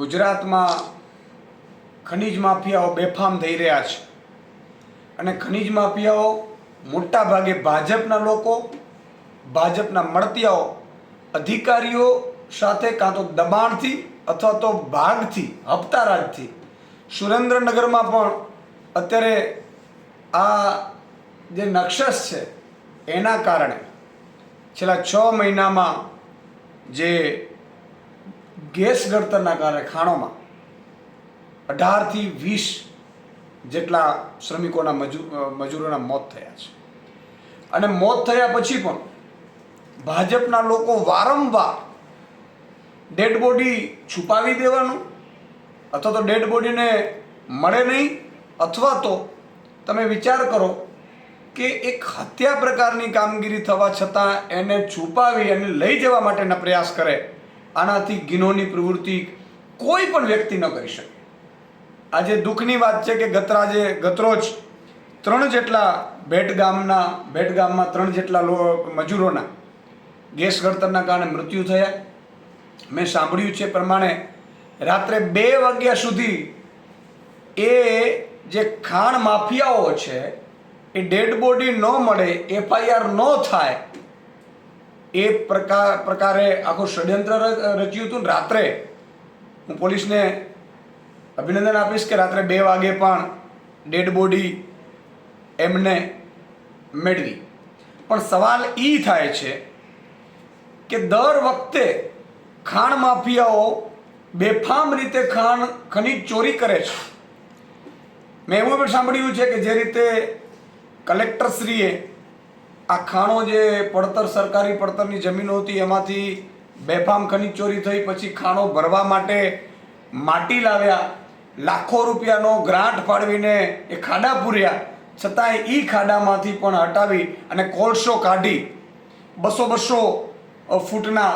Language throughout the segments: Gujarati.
ગુજરાતમાં ખનિજ માફિયાઓ બેફામ થઈ રહ્યા છે. અને ખનિજ માફિયાઓ મોટા ભાગે ભાજપના લોકો, ભાજપના મળતિયાઓ, અધિકારીઓ સાથે કાં તો દબાણથી અથવા તો ભાગથી હપ્તારાજથી સુરેન્દ્રનગરમાં પણ અત્યારે આ જે નક્ષસ છે એના કારણે છેલ્લા છ મહિનામાં જે ગેસ ગળતરના કારણે ખાણોમાં અઢારથી વીસ જેટલા શ્રમિકોના મજૂર મજૂરોના મોત થયા છે. અને મોત થયા પછી પણ ભાજપના લોકો વારંવાર ડેડ બોડી છુપાવી દેવાનું, અથવા તો ડેડ બોડીને મળે નહીં, અથવા તો તમે વિચાર કરો કે એક હત્યા પ્રકારની કામગીરી થવા છતાં એને છુપાવી અને લઈ જવા માટેના પ્રયાસ કરે આનાથી ગિનોની પ્રવૃત્તિ કોઈ પણ વ્યક્તિ ન કરી શકે. આજે દુઃખની વાત છે કે ગતરાજે, ગતરોજ ત્રણ જેટલા ભેટ ગામના ભેટ ગામમાં ત્રણ જેટલા મજૂરોના ગેસ ગળતરના કારણે મૃત્યુ થયા. મેં સાંભળ્યું છે પ્રમાણે રાત્રે બે વાગ્યા સુધી એ જે ખાણ માફિયાઓ છે, એ ડેડ બોડી ન મળે, એફઆઈઆર ન થાય એ પ્રકાર, પ્રકારે આખું ષડયંત્ર રચ્યું હતું રાત્રે. હું પોલીસને અભિનંદન આપીશ કે રાત્રે બે વાગે પણ ડેડ બોડી એમને મેળવી. પણ સવાલ એ થાય છે કે દર વખતે ખાણ માફિયાઓ બેફામ રીતે ખાણ, ખનીજ ચોરી કરે છે. મેં એવું પણ સાંભળ્યું છે કે જે રીતે કલેક્ટરશ્રીએ આ ખાણો જે પડતર સરકારી પડતરની જમીનો હતી એમાંથી બેફામ ખનીજ ચોરી થઈ પછી ખાણો ભરવા માટે માટી લાવ્યા. લાખો રૂપિયાનો ગ્રાન્ટ ફાળવીને એ ખાડા પૂર્યા. છતાંય એ ખાડામાંથી પણ હટાવી અને કોલસો કાઢી બસો બસો ફૂટના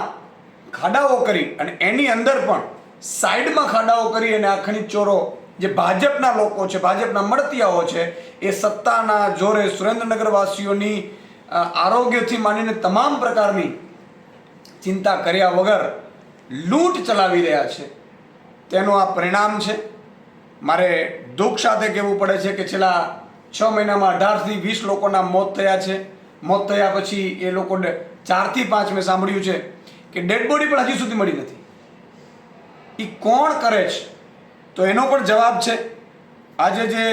ખાડાઓ કરી અને એની અંદર પણ સાઈડમાં ખાડાઓ કરી અને આ ખનીજ ચોરો જે ભાજપના લોકો છે ભાજપના મળતિયાઓ છે એ સત્તાના જોરે સુરેન્દ્રનગર વાસીઓની અ, આરોગ્યથી માંડીને તમામ પ્રકારની ચિંતા કર્યા વગર લૂંટ ચલાવી રહ્યા છે. તેનું આ પરિણામ છે. મારે દુઃખ સાથે કહેવું પડે છે કે છેલ્લા છ મહિનામાં અઢારથી વીસ લોકોના મોત થયા છે. મોત થયા પછી એ લોકો ચારથી પાંચ મેં સાંભળ્યું છે કે ડેડ બોડી પણ હજી સુધી મળી નથી. એ કોણ કરે છે? તો એનો પણ જવાબ છે. આજે જે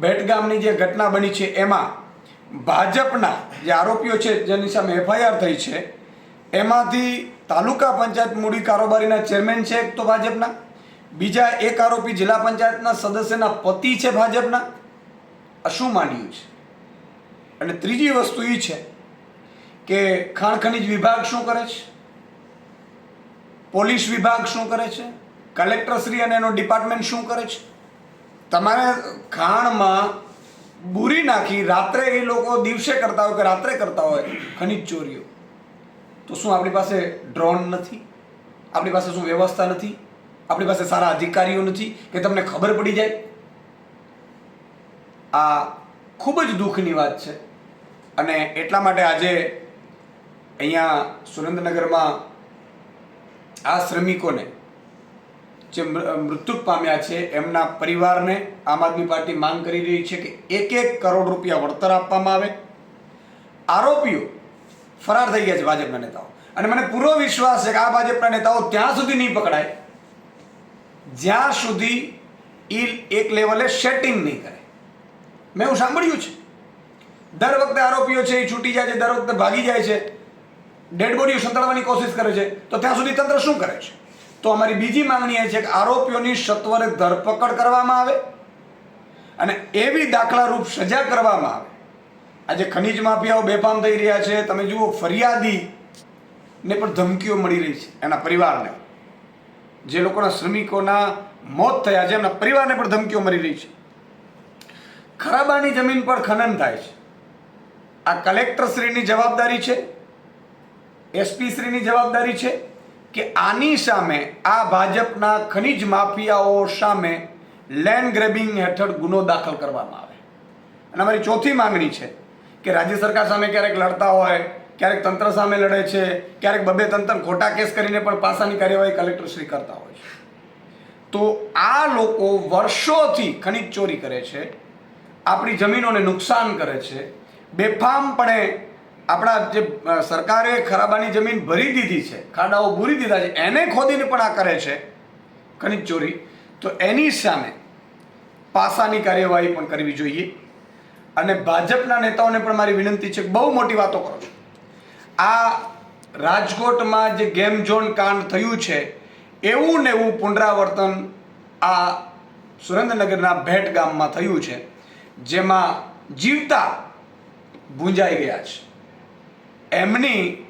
ભેટ ગામની જે ઘટના બની છે એમાં ભાજપના જે આરોપીઓ છે, જેની સામે એફઆઈઆર થઈ છે, એમાંથી તાલુકા પંચાયત મૂડી કારોબારીના ચેરમેન છે એક તો ભાજપના, બીજા એક આરોપી જિલ્લા પંચાયતના સદસ્યના પતિ છે ભાજપના. આ શું માંડ્યું છે? અને ત્રીજી વસ્તુ એ છે કે ખાણ ખનિજ વિભાગ શું કરે છે? પોલીસ વિભાગ શું કરે છે? કલેક્ટરશ્રી અને એનો ડિપાર્ટમેન્ટ શું કરે છે? તમારે ખાણમાં બુરી નાખી, રાત્રે એ લોકો દિવસે કરતા હોય કે રાત્રે કરતા હોય, ખનીજ ચોરીઓ. તો શું આપણી પાસે ડ્રોન નથી? આપણી પાસે શું વ્યવસ્થા નથી? આપણી પાસે સારા અધિકારીઓ નથી? કે તમને ખબર પડી જાય? આ ખૂબ જ દુઃખની વાત છે. અને એટલા માટે આજે અહીંયા સુરેન્દ્રનગરમાં આ શ્રમિકોને જે મૃત્યુ પામ્યા છે, એમના પરિવારને આમ આદમી પાર્ટી માંગ કરી રહી છે કે એક એક કરોડ રૂપિયા વળતર આપવામાં આવે. આરોપીઓ ફરાર થઈ ગયા છે ભાજપના નેતાઓ. અને મને પૂરો વિશ્વાસ છે કે આ ભાજપના નેતાઓ ત્યાં સુધી નહીં પકડાય. જ્યાં સુધી એ એક લેવલે સેટિંગ નહીં કરે. મેં એવું સાંભળ્યું છે. દર વખતે આરોપીઓ છે, એ છૂટી જાય છે, દર વખતે ભાગી જાય છે. ડેડ બોડીઓ સંતાડવાની કોશિશ કરે છે. તો ત્યાં સુધી તંત્ર શું કરે છે? તો અમારી બીજી માંગણી એ છે કે આરોપીઓની સત્વરે ધરપકડ કરવામાં આવે અને એવી દાખલારૂપ સજા કરવામાં આવે. આજે ખનીજ માફિયાઓ બેફામ થઈ રહ્યા છે. તમે જુઓ ફરિયાદી ને પણ ધમકીઓ મળી રહી છે એના પરિવારને. જે લોકોના શ્રમિકોના મોત થયા છે, એમના પરિવારને પણ ધમકીઓ મળી રહી છે. ખરાબાની જમીન પર ખનન થાય છે. આ કલેક્ટરશ્રીની જવાબદારી છે એસપી શ્રીની જવાબદારી છે કે આની સામે આ ભાજપના ખનિજ માફિયાઓ સામે લેન્ડ ગ્રેબિંગ હેઠળ ગુનો દાખલ કરવામાં આવે. અને અમારી ચોથી માંગણી છે કે રાજ્ય સરકાર સામે ક્યારેક લડતા હોય, ક્યારેક તંત્ર સામે લડે છે, ક્યારેક બબે તંત્ર ખોટા કેસ કરીને પણ પાસાની કાર્યવાહી કલેક્ટરશ્રી કરતા હોય છે. તો આ લોકો વર્ષોથી ખનિજ ચોરી કરે છે, આપણી જમીનોને નુકસાન કરે છે, બેફામપણે આપણા જે સરકારે ખરાબાની જમીન ભરી દીધી છે, ખાડાઓ ભૂરી દીધા છે, એને ખોદીને પણ આ કરે છે ખનિજ ચોરી, તો એની સામે પાસાની કાર્યવાહી પણ કરવી જોઈએ. અને ભાજપના નેતાઓને પણ મારી વિનંતી છે બહુ મોટી વાતો કરો છો. આ રાજકોટમાં જે ગેમ ઝોન કાંડ થયું છે, એવું ને એવું પુનરાવર્તન આ સુરેન્દ્રનગરના ભેટ ગામમાં થયું છે, જેમાં જીવતા ભૂંજાઈ ગયા છે. એમની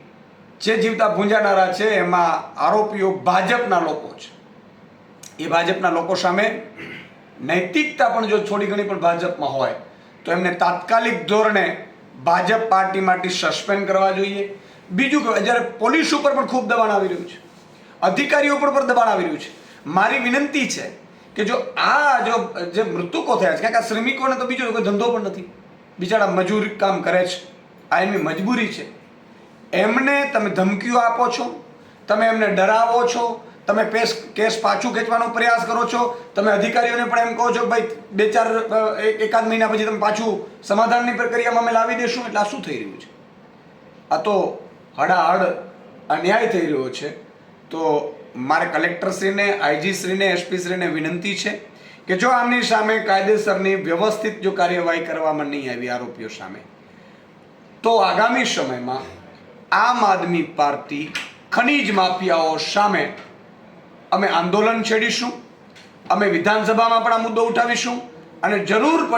જે જીવતા ભૂંજાનારા છે, એમાં આરોપીઓ ભાજપના લોકો છે. એ ભાજપના લોકો સામે નૈતિકતા પણ જો થોડી ઘણી પણ ભાજપમાં હોય, તો એમને તાત્કાલિક ધોરણે ભાજપ પાર્ટીમાંથી સસ્પેન્ડ કરવા જોઈએ. બીજું કે જ્યારે પોલીસ ઉપર પણ ખૂબ દબાણ આવી રહ્યું છે, અધિકારીઓ ઉપર પણ દબાણ આવી રહ્યું છે. મારી વિનંતી છે કે જો આ જો જે મૃતકો થયા છે કારણ કે આ શ્રમિકોને તો બીજો કોઈ ધંધો પણ નથી. બિચારા મજૂરી કામ કરે છે, આ એમની મજબૂરી છે. એમને તમે ધમકીઓ આપો છો, તમે એમને ડરાવો છો, તમે પેસ, કેસ પાછું ખેંચવાનો પ્રયાસ કરો છો, તમે અધિકારીઓને પણ એમ કહો છો, ભાઈ, બે ચાર એક- એકાદ મહિના પછી તમે પાછું સમાધાનની પ્રક્રિયામાં અમે લાવી દેશું. એટલે આ શું થઈ રહ્યું છે? આ તો હડાહડ અન્યાય થઈ રહ્યો છે. તો મારે કલેક્ટરશ્રીને, આઈજીશ્રીને, એસપીશ્રીને વિનંતી છે કે જો આમની સામે કાયદેસરની વ્યવસ્થિત જો કાર્યવાહી કરવામાં નહીં આવી આરોપીઓ સામે, તો આગામી સમયમાં આમ આદમી પાર્ટી ખનીજ માફિયાઓ સામે અમે આંદોલન છેડીશું. અમે વિધાનસભામાં પણ આ મુદ્દો ઉઠાવીશું અને જરૂર